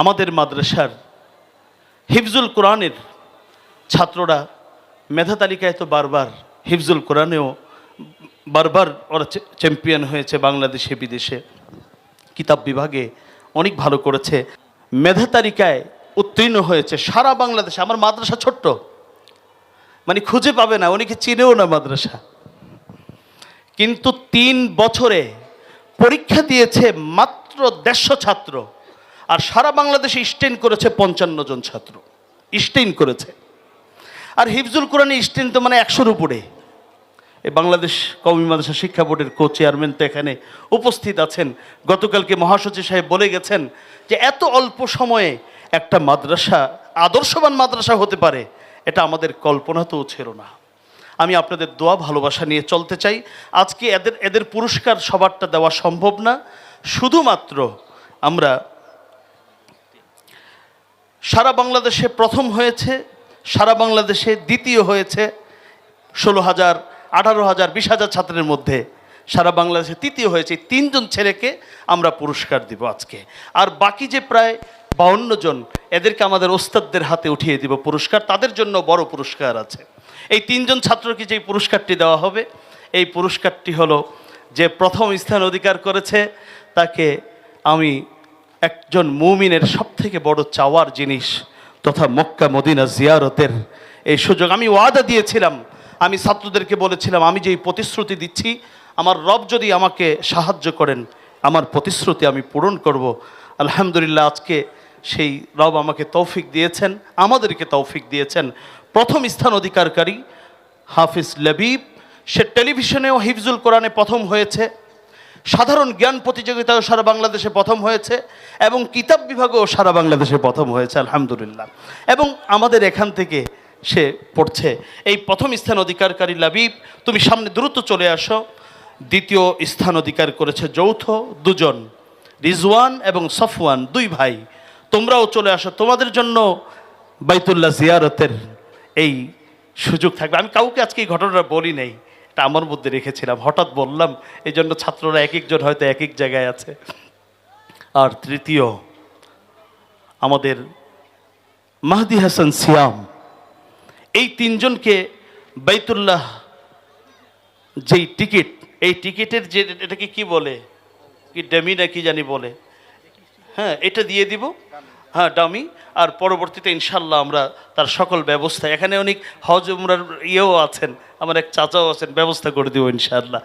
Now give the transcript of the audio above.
আমাদের মাদ্রাসার হিফজুল কোরআনের ছাত্ররা মেধা তালিকায় তো বারবার হিফজুল কোরআনেও বারবার ওরা চ্যাম্পিয়ন হয়েছে বাংলাদেশে, বিদেশে। কিতাব বিভাগে অনেক ভালো করেছে। মেধা তালিকায় উত্তীর্ণ হয়েছে সারা বাংলাদেশে। আমার মাদ্রাসা ছোট্ট। মানে খুঁজে পাবে না, অনেকে চিনেও না মাদ্রাসা। কিন্তু তিন বছরে পরীক্ষা দিয়েছে মাত্র দেড়শো ছাত্র। আর সারা বাংলাদেশে স্টেন করেছে পঞ্চান্ন জন ছাত্র। স্টেন করেছে। আর হিফজুল কোরআনে স্টেন তো মানে একশোর উপরে। এই বাংলাদেশ কওমি মাদ্রাসা শিক্ষা বোর্ডের কো চেয়ারম্যান তো এখানে উপস্থিত আছেন। গতকালকে মহাসচিব সাহেব বলে গেছেন যে এত অল্প সময়ে একটা মাদ্রাসা, আদর্শবান মাদ্রাসা হতে পারে, এটা আমাদের কল্পনা কল্পনাতেও ছিল না। আমি আপনাদের দোয়া, ভালোবাসা নিয়ে চলতে চাই। আজকে এদের এদের পুরস্কার সবারটা দেওয়া সম্ভব না। শুধুমাত্র আমরা সারা বাংলাদেশে প্রথম হয়েছে, সারা বাংলাদেশে দ্বিতীয় হয়েছে, ষোলো হাজার, আঠারো হাজার, বিশ হাজার ছাত্রের মধ্যে সারা বাংলাদেশে তৃতীয় হয়েছে। তিনজন ছেলেকে আমরা পুরস্কার দিব আজকে। আর বাকি যে প্রায় বাউন্ন জন, এদেরকে আমাদের ওস্তাদদের হাতে উঠিয়ে দিব পুরস্কার। তাদের জন্য বড় পুরস্কার আছে। এই তিনজন ছাত্রকে যে পুরস্কারটি দেওয়া হবে, এই পুরস্কারটি হলো যে প্রথম স্থান অধিকার করেছে, তাকে আমি একজন মুমিনের সব থেকে বড় চাওয়ার জিনিস তথা মক্কা মদিনা জিয়ারতের এই সুযোগ। আমি ওয়াদা দিয়েছিলাম, আমি ছাত্রদেরকে বলেছিলাম, আমি যে এই প্রতিশ্রুতি দিচ্ছি, আমার রব যদি আমাকে সাহায্য করেন, আমার প্রতিশ্রুতি আমি পূরণ করব। আলহামদুলিল্লাহ, আজকে সেই রব আমাকে তৌফিক দিয়েছেন, আমাদেরকে তৌফিক দিয়েছেন। প্রথম স্থান অধিকারকারী হাফিজ লবিব, সে টেলিভিশনেও হিফজুল কোরআনে প্রথম হয়েছে। সাধারণ জ্ঞান প্রতিযোগিতাও সারা বাংলাদেশে প্রথম হয়েছে এবং কিতাব বিভাগেও সারা বাংলাদেশে প্রথম হয়েছে, আলহামদুলিল্লাহ। এবং আমাদের এখান থেকে সে পড়ছে। এই প্রথম স্থান অধিকারকারী লাবিব, তুমি সামনে দ্রুত চলে আসো। দ্বিতীয় স্থান অধিকার করেছে যৌথ, দুজন, রিজওয়ান এবং সফওয়ান, দুই ভাই। তোমরাও চলে আসো। তোমাদের জন্য বাইতুল্লাহ জিয়ারতের এই সুযোগ থাকবে। আমি কাউকে আজকে এই ঘটনাটা বলি নেই। এটা আমার মধ্যে রেখেছিলাম। হঠাৎ বললাম এই জন্য ছাত্ররা এক একজন হয়তো এক এক জায়গায় আছে। আর তৃতীয়, আমাদের মাহদি হাসান সিয়াম, এই তিনজনকে বাইতুল্লাহ যেই টিকিট, এই টিকিটের যে, এটাকে কি বলে? কি ডেমি না কি জানি বলে? হ্যাঁ এটা দিয়ে দিব। হ্যাঁ ডামি আর পরবর্তীতে ইনশাল্লাহ আমরা তার সকল ব্যবস্থা, এখানে অনেক হজ উমরার ইয়েও আছেন, আমার এক চাচাও আছেন, ব্যবস্থা করে দিব ইনশাল্লাহ।